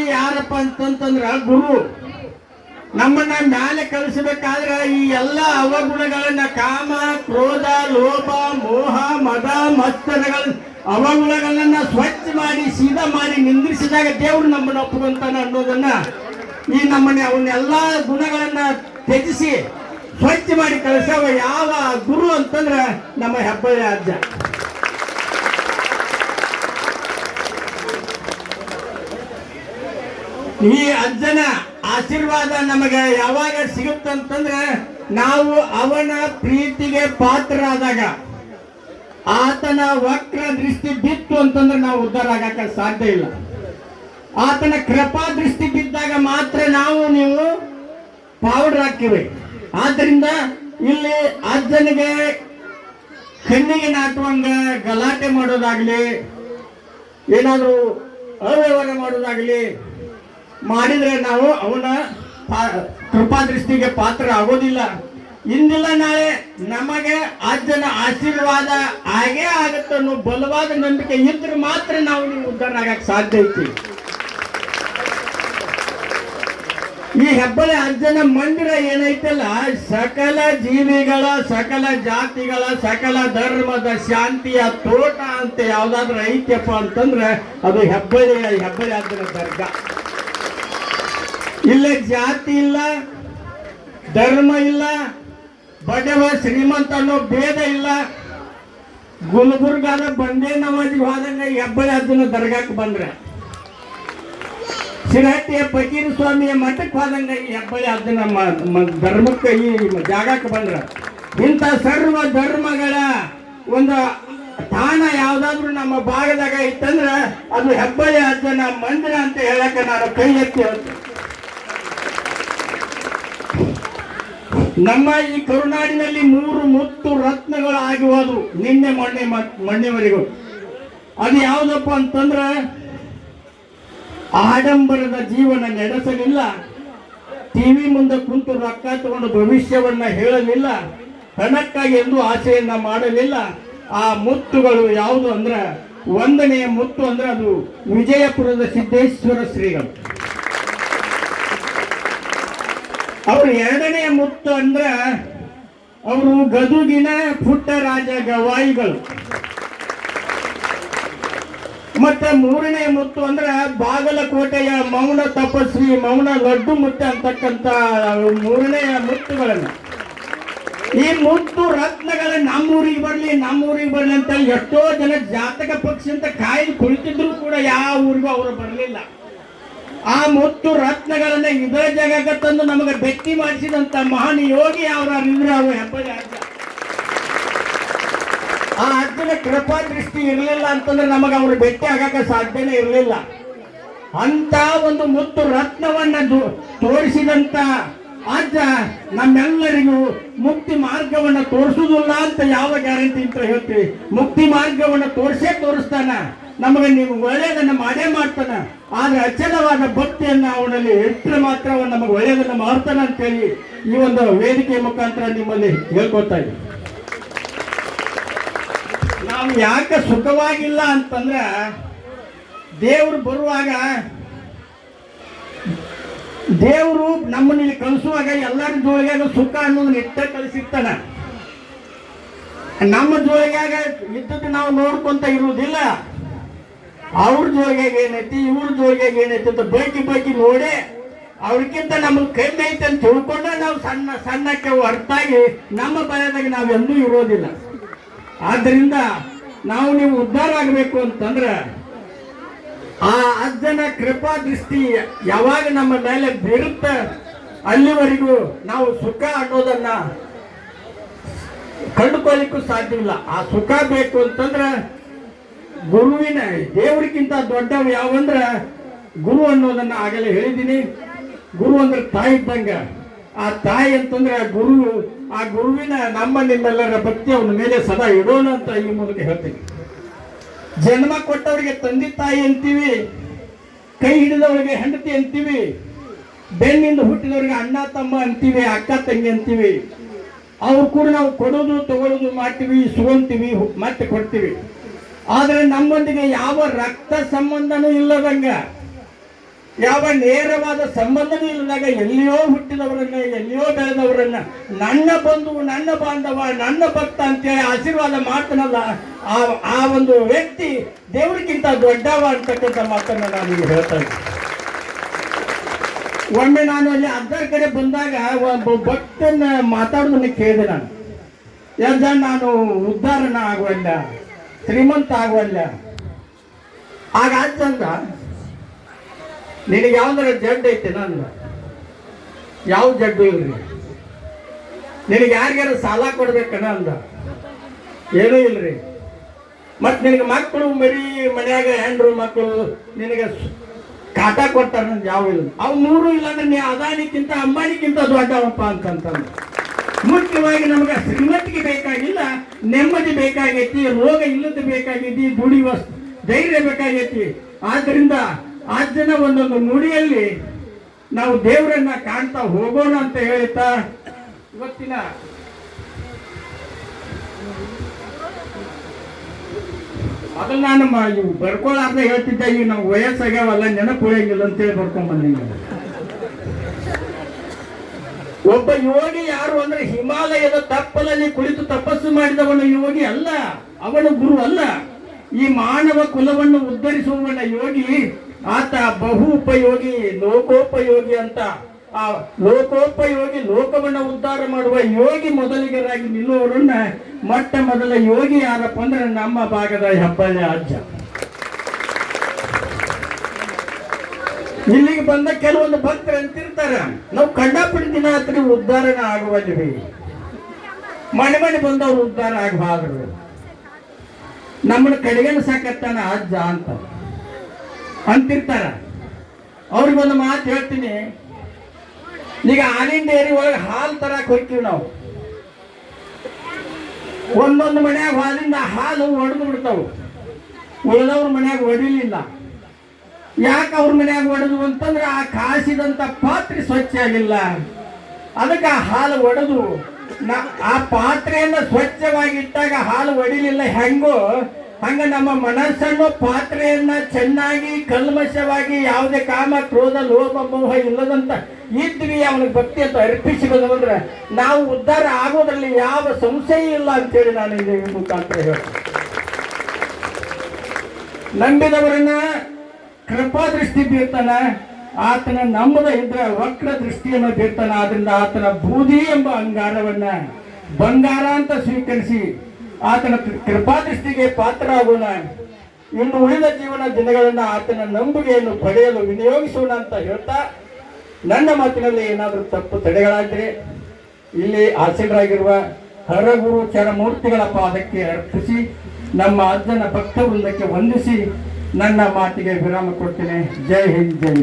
ಯಾರಪ್ಪ ಅಂತಂತಂದ್ರ, ಗುರು, ನಮ್ಮನ್ನ ಮ್ಯಾಲೆ ಕಲಿಸಬೇಕಾದ್ರೆ ಈ ಎಲ್ಲ ಅವಗುಣಗಳನ್ನ ಕಾಮ, ಕ್ರೋಧ, ಲೋಭ, ಮೋಹ, ಮದ, ಮತ್ಸರಗಳ ಅವಗುಣಗಳನ್ನ ಸ್ವಚ್ಛ ಮಾಡಿ, ಸೀದಾ ಮಾಡಿ ನಿಂದ್ರಿಸಿದಾಗ ದೇವ್ರು ನಮ್ಮನ್ನ ಒಪ್ಪುವಂತಾನ ಅನ್ನೋದನ್ನ ಈ ನಮ್ಮನ್ನ ಅವನ್ನೆಲ್ಲ ಗುಣಗಳನ್ನ ತ್ಯಜಿಸಿ ಸ್ವಚ್ಛ ಮಾಡಿ ಕಳಿಸವ ಯಾವ ಗುರು ಅಂತಂದ್ರೆ ನಮ್ಮ ಹೆಬ್ಬಳ್ಳಿ ಅಜ್ಜ. ಈ ಅಜ್ಜನ ಆಶೀರ್ವಾದ ನಮಗೆ ಯಾವಾಗ ಸಿಗುತ್ತಂತಂದ್ರೆ ನಾವು ಅವನ ಪ್ರೀತಿಗೆ ಪಾತ್ರರಾದಾಗ. ಆತನ ವಕ್ರ ದೃಷ್ಟಿ ಬಿತ್ತು ಅಂತಂದ್ರೆ ನಾವು ಉದ್ಧಾರ ಆಗಕ್ಕೆ ಸಾಧ್ಯ ಇಲ್ಲ. ಆತನ ಕೃಪಾ ದೃಷ್ಟಿ ಬಿದ್ದಾಗ ಮಾತ್ರ ನಾವು ನೀವು ಪೌಡರ್ ಹಾಕಿವೆ. ಆದ್ರಿಂದ ಇಲ್ಲಿ ಅಜ್ಜನಿಗೆ ಕಣ್ಣಿಗೆ ನಾಟುವಂಗ ಗಲಾಟೆ ಮಾಡೋದಾಗ್ಲಿ, ಏನಾದರೂ ಅವ್ಯವಹಾರ ಮಾಡೋದಾಗ್ಲಿ ಮಾಡಿದ್ರೆ ನಾವು ಅವನ ಕೃಪಾ ದೃಷ್ಟಿಗೆ ಪಾತ್ರ ಆಗೋದಿಲ್ಲ ಇಂದಿಲ್ಲ ನಾಳೆ ನಮಗೆ ಅಜ್ಜನ ಆಶೀರ್ವಾದ ಹಾಗೇ ಆಗುತ್ತೆ ಅನ್ನೋ ಬಲವಾದ ನಂಬಿಕೆ ಇದ್ರೆ ಮಾತ್ರ ನಾವು ನೀವು ಉದ್ಧಾರ ಆಗಕ್ಕೆ ಸಾಧ್ಯ ಐತಿ. ಈ ಹೆಬ್ಬಳೆ ಅಜ್ಜನ ಮಂದಿರ ಏನೈತಲ್ಲ? ಸಕಲ ಜೀವಿಗಳ, ಸಕಲ ಜಾತಿಗಳ, ಸಕಲ ಧರ್ಮದ ಶಾಂತಿಯ ತೋಟ ಅಂತ ಯಾವ್ದಾದ್ರು ಐತ್ಯಪ್ಪ ಅಂತಂದ್ರೆ ಅದು ಹೆಬ್ಬಳ್ಳಿಯ ಹೆಬ್ಬಳ್ಳಿ ಅಜ್ಜನ ದರ್ಗಾ. ಇಲ್ಲ, ಜಾತಿ ಇಲ್ಲ, ಧರ್ಮ ಇಲ್ಲ, ಬಡವ, ಶ್ರೀಮಂತ ಅನ್ನೋ ಭೇದ ಇಲ್ಲ. ಗುಲ್ಬರ್ಗಾದ ಬಂದೇ ನವಾಜಿಗೆ ಹೋದಂಗ ಹೆಬ್ಬಳೆ ಅದನ್ನ ದರ್ಗಾಕ್ಕೆ ಬಂದ್ರೆ. ಶಿರಹಟ್ಟಿಯ ಫಕೀರ್ ಸ್ವಾಮಿಯ ಮಠಕ್ಕೆ ಹೋದಂಗ ಈ ಅದನ್ನ ಧರ್ಮಕ್ಕೆ ಈ ಜಾಗಕ್ಕೆ ಬಂದ್ರ. ಇಂಥ ಸರ್ವ ಧರ್ಮಗಳ ಒಂದು ತಾಣ ಯಾವುದಾದ್ರೂ ನಮ್ಮ ಭಾಗದಾಗ ಇತ್ತಂದ್ರೆ ಅದು ಹೆಬ್ಬಳ್ಳಿ ಅಜ್ಜನ ಮಂದಿರ ಅಂತ ಹೇಳಕ್ಕೆ ನಾನು ಕೈ ಎತ್ತಿ ಹೇಳ್ತೀನಿ. ನಮ್ಮ ಈ ಕರುನಾಡಿನಲ್ಲಿ ಮೂರು ಮುತ್ತು ರತ್ನಗಳು ಆಗಿರೋದು ನಿನ್ನೆ ಮೊನ್ನೆ ಮೊನ್ನೆವರೆಗೂ. ಅದು ಯಾವುದಪ್ಪ ಅಂತಂದ್ರೆ, ಆಡಂಬರದ ಜೀವನ ನಡೆಸಲಿಲ್ಲ. ಟಿವಿ ಮುಂದೆ ಕುಂತು ರೊಕ್ಕ ತಗೊಂಡು ಭವಿಷ್ಯವನ್ನ ಹೇಳಲಿಲ್ಲ. ಹಣಕ್ಕಾಗಿ ಎಂದು ಆಸೆಯನ್ನ ಮಾಡಲಿಲ್ಲ. ಆ ಮುತ್ತುಗಳು ಯಾವುದು ಅಂದ್ರೆ, ಒಂದನೆಯ ಮುತ್ತು ಅಂದ್ರೆ ಅದು ವಿಜಯಪುರದ ಸಿದ್ದೇಶ್ವರ ಶ್ರೀಗಳು. ಅವರು ಎರಡನೇ ಮುತ್ತು ಅಂದ್ರೆ ಅವರು ಗದುಗಿನ ಪುಟ್ಟರಾಜ ಗವಾಯಿಗಳು. ಮತ್ತೆ ಮೂರನೇ ಮುತ್ತು ಅಂದ್ರೆ ಬಾಗಲಕೋಟೆಯ ಮೌನ ತಪಸ್ವಿ, ಮೌನ ಲಡ್ಡು ಮುತ್ತೆ ಅಂತಕ್ಕಂತ ಮೂರನೆಯ ಮುತ್ತುಗಳನ್ನು. ಈ ಮುತ್ತು ರತ್ನಗಳ ನಮ್ಮೂರಿಗೆ ಬರಲಿ ನಮ್ಮೂರಿಗೆ ಬರಲಿ ಅಂತ ಎಷ್ಟೋ ಜನ ಜಾತಕ ಪಕ್ಷಿ ಅಂತ ಕಾಯ್ದು ಕುಳಿತಿದ್ರು ಕೂಡ ಯಾವ ಊರಿಗೂ ಅವರು ಬರಲಿಲ್ಲ. ಆ ಮುತ್ತು ರತ್ನಗಳನ್ನ ಇದೇ ಜಾಗಕ್ಕೆ ತಂದು ನಮಗೆ ಬೆಟ್ಟಿ ಮಾಡಿಸಿದಂತ ಮಹಾನ್ ಯೋಗಿ ಅವರ ಇದ್ರ ಅವು ಹೆಬ್ಬಳ್ಳಿ ಅಜ್ಜ. ಆ ಅಜ್ಜನ ಕೃಪಾ ದೃಷ್ಟಿ ಇರಲಿಲ್ಲ ಅಂತಂದ್ರೆ ನಮಗೆ ಅವರು ಭೇಟಿ ಆಗಕ್ಕೆ ಸಾಧ್ಯನೇ ಇರಲಿಲ್ಲ. ಅಂತ ಒಂದು ಮುತ್ತು ರತ್ನವನ್ನ ತೋರಿಸಿದಂತ ಅಜ್ಜ ನಮ್ಮೆಲ್ಲರಿಗೂ ಮುಕ್ತಿ ಮಾರ್ಗವನ್ನು ತೋರಿಸುವುದಿಲ್ಲ ಅಂತ ಯಾವ ಗ್ಯಾರಂಟಿ ಅಂತ ಹೇಳ್ತೀವಿ. ಮುಕ್ತಿ ಮಾರ್ಗವನ್ನು ತೋರಿಸೇ ತೋರಿಸ್ತಾನ. ನಮಗೆ ನೀವು ಒಳ್ಳೆಯದನ್ನ ಮಾಡೇ ಮಾಡ್ತಾನೆ. ಆದ್ರೆ ಅಚಲವಾದ ಭಕ್ತಿಯನ್ನ ಅವನಲ್ಲಿ ಇಟ್ಟರೆ ಮಾತ್ರ ಅವನು ನಮಗೆ ಒಳ್ಳೆಯದನ್ನ ಮಾಡ್ತಾನ ಅಂತೇಳಿ ಈ ಒಂದು ವೇದಿಕೆ ಮುಖಾಂತರ ನಿಮ್ಮಲ್ಲಿ ಹೇಳ್ಕೊತಾ ಇದ್ದೀವಿ ನಾವು ಯಾಕೆ ಸುಖವಾಗಿಲ್ಲ ಅಂತಂದ್ರೆ ದೇವರು ಬರುವಾಗ ದೇವರು ನಮ್ಮನ್ನ ಇಲ್ಲಿ ಕಳಿಸುವಾಗ ಎಲ್ಲರ ಜೋಳಿಗಾಗ ಸುಖ ಅನ್ನೋದು ನಿಟ್ಟ ಕಲಿಸಿರ್ತಾನೆ ನಮ್ಮ ಜೋಳಿಗಾಗ ಇದ್ದದ್ದು ನಾವು ನೋಡ್ಕೊಂತ ಇರುವುದಿಲ್ಲ. ಅವ್ರ ಜೋಳಿಗೆ ಏನೈತಿ ಇವ್ರ ಜೋಳಿಗೆ ಏನೈತಿ ಅಂತ ಬೈಕಿ ಬೈಕಿ ನೋಡಿ ಅವ್ರಿಗಿಂತ ನಮಗೆ ಕಮ್ಮಿ ಐತೆ ಅಂತ ತಿಳ್ಕೊಂಡ ನಾವು ಸಣ್ಣ ಸಣ್ಣಕ್ಕೆ ಹೊರತಾಗಿ ನಮ್ಮ ಭಯದಾಗ ನಾವು ಎಲ್ಲೂ ಇರೋದಿಲ್ಲ. ಆದ್ದರಿಂದ ನಾವು ನೀವು ಉದ್ಧಾರ ಆಗಬೇಕು ಅಂತಂದ್ರೆ ಆ ಅಜ್ಜನ ಕೃಪಾ ದೃಷ್ಟಿ ಯಾವಾಗ ನಮ್ಮ ಮೇಲೆ ಬೀರುತ್ತ ಅಲ್ಲಿವರೆಗೂ ನಾವು ಸುಖ ಅನ್ನೋದನ್ನ ಕಂಡುಕೊಳ್ಳಿಕ್ಕೂ ಸಾಧ್ಯವಿಲ್ಲ. ಆ ಸುಖ ಬೇಕು ಅಂತಂದ್ರೆ ಗುರುವಿನ ದೇವರಿಗಿಂತ ದೊಡ್ಡವ ಯಾವಂದ್ರ ಗುರು ಅನ್ನೋದನ್ನ ಆಗಲೇ ಹೇಳಿದ್ದೀನಿ. ಗುರು ಅಂದ್ರೆ ತಾಯಿ ಇದ್ದಂಗ. ಆ ತಾಯಿ ಅಂತಂದ್ರೆ ಗುರು, ಆ ಗುರುವಿನ ನಮ್ಮ ನಿಮ್ಮೆಲ್ಲರ ಭಕ್ತಿ ಅವನ ಮೇಲೆ ಸದಾ ಇಡೋಣ ಅಂತ ಈ ಮೂಲಕ ಹೇಳ್ತೀನಿ. ಜನ್ಮ ಕೊಟ್ಟವರಿಗೆ ತಂದೆ ತಾಯಿ ಅಂತೀವಿ, ಕೈ ಹಿಡಿದವರಿಗೆ ಹೆಂಡತಿ ಅಂತೀವಿ, ಬೆನ್ನಿಂದ ಹುಟ್ಟಿದವರಿಗೆ ಅಣ್ಣ ತಮ್ಮ ಅಂತೀವಿ, ಅಕ್ಕ ತಂಗಿ ಅಂತೀವಿ. ಅವ್ರು ಕೂಡ ನಾವು ಕೊಡೋದು ತಗೊಳ್ಳೋದು ಮಾಡ್ತೀವಿ, ಸುಗೊಂತೀವಿ, ಮತ್ತೆ ಕೊಡ್ತೀವಿ. ಆದ್ರೆ ನಮ್ಮೊಂದಿಗೆ ಯಾವ ರಕ್ತ ಸಂಬಂಧನೂ ಇಲ್ಲದಂಗ, ಯಾವ ನೇರವಾದ ಸಂಬಂಧನೂ ಇಲ್ಲದಾಗ ಎಲ್ಲಿಯೋ ಹುಟ್ಟಿದವರನ್ನ, ಎಲ್ಲಿಯೋ ಬೆಳೆದವರನ್ನ, ನನ್ನ ಬಂಧು ನನ್ನ ಬಾಂಧವ, ನನ್ನ ಭಕ್ತ ಅಂತೇಳಿ ಆಶೀರ್ವಾದ ಮಾಡ್ತಾನಲ್ಲ, ಆ ಆ ಒಂದು ವ್ಯಕ್ತಿ ದೇವರಿಗಿಂತ ದೊಡ್ಡವ ಅಂತಕ್ಕಂಥ ಮಾತನ್ನ ನಾನು ಈಗ ಹೇಳ್ತಾ ಇದ್ದೀನಿ. ಒಮ್ಮೆ ನಾನು ಅಲ್ಲಿ ಅದರ ಕಡೆ ಬಂದಾಗ ಒಬ್ಬ ಭಕ್ತನ ಮಾತಾಡೋದನ್ನ ಕೇಳಿದೆ ನಾನು. ಯಜ್ಜ, ನಾನು ಉದ್ಧಾರನ ಆಗುವಲ್ಲ. ಶ್ರೀಮಂತ ಆಗುವಲ್ಲ. ಆಗ ಅಜ್ಜಂದ ನಿನಗೆ ಯಾವ್ದಾರ ಜಡ್ ಐತೆ ನಂದ? ಯಾವ ಜಡ್ಡು ಇಲ್ರಿ ನಿನಗೆ ಯಾರಿಗಾರ ಸಾಲ ಕೊಡ್ಬೇಕಣ್ಣ ಅಂದ ಏನೂ ಇಲ್ರಿ. ಮತ್ತು ನಿನಗೆ ಮಕ್ಕಳು ಮರಿ ಮನ್ಯಾಗ ಹೆಂಡ್ರು ಮಕ್ಕಳು ನಿನಗೆ ಕಾಟ ಕೊಡ್ತಾರ ಯಾವ ಇಲ್ಲ. ಅವು ನೂರು ಇಲ್ಲ ಅಂದ್ರೆ ನೀ ಅದಾನಿಕ್ಕಿಂತ ಅಂಬಾನಿಕ್ಕಿಂತ ದೊಡ್ಡವಪ್ಪ ಅಂತಂತಂದು. ಮುಖ್ಯವಾಗಿ ನಮಗೆ ಶ್ರೀಮಂತಿಗೆ ಬೇಕಾಗಿಲ್ಲ, ನೆಮ್ಮದಿ ಬೇಕಾಗೈತಿ, ರೋಗ ಇಲ್ಲದ ಬೇಕಾಗೈತಿ, ದುಡಿಯುವ ಧೈರ್ಯ ಬೇಕಾಗೈತಿ. ಆದ್ದರಿಂದ ಆ ಜನ ಒಂದೊಂದು ನುಡಿಯಲ್ಲಿ ನಾವು ದೇವರನ್ನ ಕಾಣ್ತಾ ಹೋಗೋಣ ಅಂತ ಹೇಳ್ತಾ ಇವತ್ತಿನ ಮೊದಲು ನಾನು ಇವು ಬರ್ಕೊಳ್ಳಾರ್ದ ಹೇಳ್ತಿದ್ದೆ ಈಗ ನಾವು ವಯಸ್ಸಾಗ್ಯಾವಲ್ಲ, ನೆನಪು ಉಳಿಯಂಗಿಲ್ಲ ಅಂತೇಳಿ ಬರ್ಕೊಂಡ್ ಬಂದಿನಿ ಒಬ್ಬ ಯೋಗಿ ಯಾರು ಅಂದ್ರೆ ಹಿಮಾಲಯದ ತಪ್ಪಲಲ್ಲಿ ಕುಳಿತು ತಪಸ್ಸು ಮಾಡಿದವನು ಯೋಗಿ ಅಲ್ಲ, ಅವನು ಗುರು ಅಲ್ಲ. ಈ ಮಾನವ ಕುಲವನ್ನು ಉದ್ಧರಿಸುವವನ ಯೋಗಿ ಆತ ಬಹು ಉಪಯೋಗಿ ಲೋಕೋಪಯೋಗಿ ಅಂತ. ಆ ಲೋಕೋಪಯೋಗಿ ಲೋಕವನ್ನು ಉದ್ಧಾರ ಮಾಡುವ ಯೋಗಿ ಮೊದಲಿಗರಾಗಿ ನಿಲ್ಲುವವರನ್ನ ಮೊಟ್ಟ ಮೊದಲ ಯೋಗಿ ಯಾರಪ್ಪ ಅಂದ್ರೆ ನಮ್ಮ ಭಾಗದ ಹೆಬ್ಬಳ್ಳಿ ಅಜ್ಜ. ಇಲ್ಲಿಗೆ ಬಂದ ಕೆಲವೊಂದು ಭಕ್ತರು ಅಂತಿರ್ತಾರೆ ನಾವು ಕಂಡಾಪಟ್ಟಿ ದಿನ ಹತ್ರ ಉದ್ಧಾರನ ಆಗುವಲ್ವಿ ಮನೆ ಮನೆ ಬಂದವರು ಉದ್ಧಾರ ಆಗಬಾರ್ದು. ನಮ್ಮನ್ನ ಸಾಕತ್ತಾನೆ ಅಜ್ಜ ಅಂತ. ಅಂತಿರ್ತಾರ. ಅವ್ರಿಗೊಂದು ಮಾತು ಹೇಳ್ತೀನಿ. ಈಗ ಹಾಲಿನ ಡೇರಿ ಒಳಗೆ ಹಾಲು ತರಕ್ಕೆ ಹೋಗ್ತೀವಿ ನಾವು. ಒಂದೊಂದು ಮನ್ಯಾಗ ಹಾಲಿಂದ ಹಾಲು ಒಡೆದು ಬಿಡ್ತಾವು. ಉಳಿದವ್ರ ಮನ್ಯಾಗ ಒಡಿಲಿಲ್ಲ. ಯಾಕೆ ಅವ್ರ ಮನ್ಯಾಗ ಒಡೆದು ಅಂತಂದ್ರೆ ಆ ಕಾಸಿದಂಥ ಪಾತ್ರೆ ಸ್ವಚ್ಛ ಆಗಿಲ್ಲ ಅದಕ್ಕೆ ಆ ಹಾಲು ಒಡೆದು ಆ ಪಾತ್ರೆಯನ್ನ ಸ್ವಚ್ಛವಾಗಿ ಇಟ್ಟಾಗ ಹಾಲು ಒಡಿಲಿಲ್ಲ ಹೆಂಗೋ, ಹಂಗ ನಮ್ಮ ಮನಸ್ಸನ್ನು ಪಾತ್ರೆಯನ್ನ ಚೆನ್ನಾಗಿ ಕಲ್ಮಶವಾಗಿ ಯಾವುದೇ ಕಾಮ, ಕ್ರೋಧ ಲೋಭ ಮೋಹ ಇಲ್ಲದಂತ ಇದ್ವಿ, ಅವನಿಗೆ ಭಕ್ತಿ ಅಂತ ಅರ್ಪಿಸಿ ನಾವು ಉದ್ಧಾರ ಆಗೋದ್ರಲ್ಲಿ ಯಾವ ಸಂಶಯ ಇಲ್ಲ ಅಂತೇಳಿ ನಾನು ಇದೇ ಮುಖಾಂತರ ಹೇಳ್ತೀನಿ. ನಂಬಿದವರನ್ನ ಕೃಪಾ ದೃಷ್ಟಿ ಬೀರ್ತಾನ ಆತನ ನಮ್ಮದ ಇದ್ರ ವಕ್ರ ದೃಷ್ಟಿಯನ್ನು ಬೀರ್ತಾನ ಆದ್ರಿಂದ ಆತನ ಬೂದಿ ಎಂಬ ಅಂಗಾರವನ್ನ ಬಂಗಾರ ಅಂತ ಸ್ವೀಕರಿಸಿ ಆತನ ಕೃಪಾ ದೃಷ್ಟಿಗೆ ಪಾತ್ರರಾಗೋಣ. ಇನ್ನು ಉಳಿದ ಜೀವನ ದಿನಗಳನ್ನ ಆತನ ನಂಬಿಕೆಯನ್ನು ಪಡೆಯಲು ವಿನಿಯೋಗಿಸೋಣ ಅಂತ ಹೇಳ್ತಾ, ನನ್ನ ಮಾತಿನಲ್ಲಿ ಏನಾದರೂ ತಪ್ಪು ತಡೆಗಳಾದ್ರೆ ಇಲ್ಲಿ ಆಸೀನರಾಗಿರುವ ಹರಗುರು ಚರಮೂರ್ತಿಗಳ ಪಾದಕ್ಕೆ ಅರ್ಪಿಸಿ, ನಮ್ಮ ಅಜ್ಜನ ಭಕ್ತ ವೃಂದಕ್ಕೆ ವಂದಿಸಿ ನನ್ನ ಮಾತಿಗೆ ವಿರಾಮ ಕೊಡ್ತೇನೆ. ಜೈ ಹಿಂದ್ ಜೈ